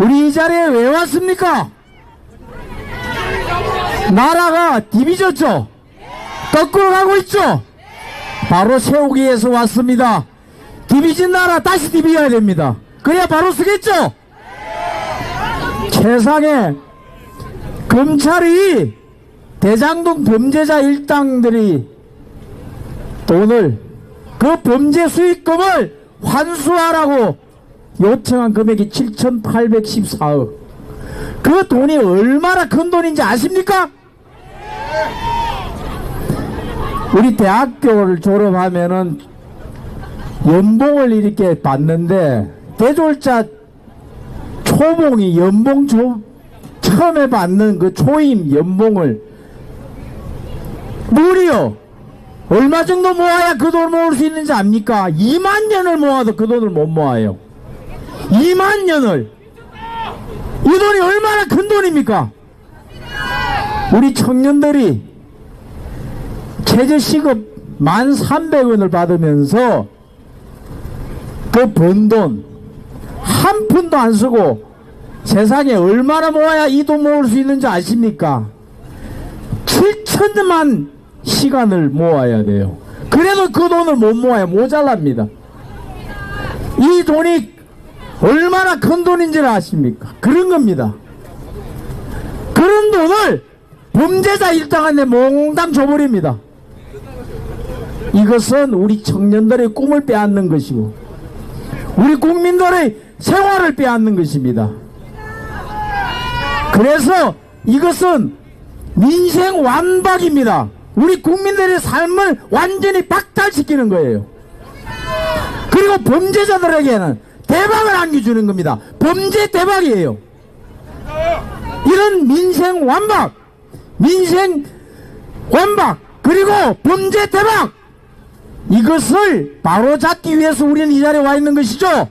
우리 이 자리에 왜 왔습니까? 나라가 디비졌죠? 거꾸로 가고 있죠? 바로 세우기 위해서 왔습니다. 디비진 나라 다시 디비어야 됩니다. 그래야 바로 쓰겠죠? 세상에 검찰이 대장동 범죄자 일당들이 돈을 그 범죄 수익금을 환수하라고 요청한 금액이 7,814억. 그 돈이 얼마나 큰 돈인지 아십니까? 우리 대학교를 졸업하면은 연봉을 이렇게 받는데 대졸자 초봉이 연봉 조, 처음에 받는 그 초임 연봉을 무려 얼마 정도 모아야 그 돈을 모을 수 있는지 압니까? 2만 년을 모아도 그 돈을 못 모아요. 2만 년을. 이 돈이 얼마나 큰 돈입니까? 우리 청년들이 최저시급 1,300원을 받으면서 그 번 돈 한 푼도 안 쓰고 세상에 얼마나 모아야 이 돈 모을 수 있는지 아십니까? 7천만 시간을 모아야 돼요. 그래도 그 돈을 못 모아야 모자랍니다. 이 돈이 얼마나 큰 돈인지를 아십니까? 그런 겁니다. 그런 돈을 범죄자 일당한테 몽땅 줘버립니다. 이것은 우리 청년들의 꿈을 빼앗는 것이고 우리 국민들의 생활을 빼앗는 것입니다. 그래서 이것은 민생 완박입니다. 우리 국민들의 삶을 완전히 박탈시키는 거예요. 그리고 범죄자들에게는 대박을 안겨주는 겁니다. 범죄 대박이에요. 이런 민생 완박, 민생 완박, 그리고 범죄 대박! 이것을 바로잡기 위해서 우리는 이 자리에 와 있는 것이죠.